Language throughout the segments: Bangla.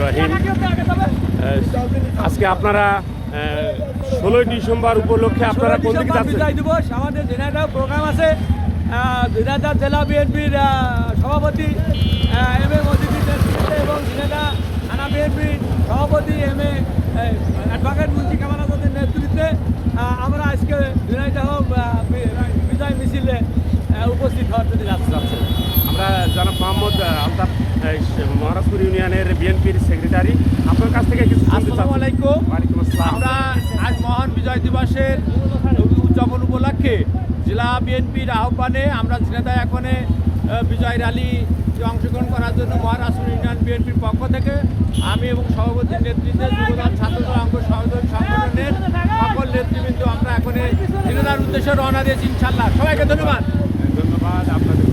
রহিম। আজকে আপনারা ষোলোই ডিসেম্বর উপলক্ষে আপনারা কোন দিকে যাচ্ছেন? দিবস আমাদের জেনারেল প্রোগ্রাম আছে। দিনাজা জেলা বিএনপির সভাপতি এম এ নেতৃত্বে এবং দিনাজা থানা বিএনপির সভাপতি এম এ মোহাম্মদ আলতাফ মহারাজপুর ইউনিয়নের বিএনপির সেক্রেটারি। আপনার কাছ থেকে কিছু আসসালামু আলাইকুম। আমরা আজ মহান বিজয় দিবসের উদযাপন উপলক্ষে জেলা বিএনপির আহ্বানে আমরা ঝিনাদা এখনে বিজয় র্যালি অংশগ্রহণ করার জন্য মহারাষ্ট্র ইউনিয়ন বিএনপির পক্ষ থেকে আমি এবং সভাপতির নেতৃত্বে যুবদল ছাত্রদল অঙ্গ সহযোগী সংগঠনের সকল নেতৃবৃন্দ আমরা এখন ঝিনাদার উদ্দেশ্যে রওনা দিয়েছি ইনশাল্লাহ সবাইকে ধন্যবাদ। ধন্যবাদ আপনাদেরকে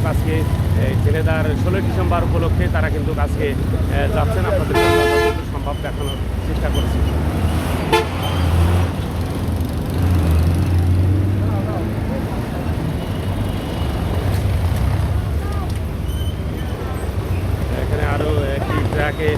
কিন্তু আজকে ছেলেদার ষোলোই ডিসেম্বর উপলক্ষে তারা কিন্তু আজকে যাচ্ছেন। আপনাদের সম্ভব দেখানোর চেষ্টা করছি। এখানে আরও একটি ট্র্যাকে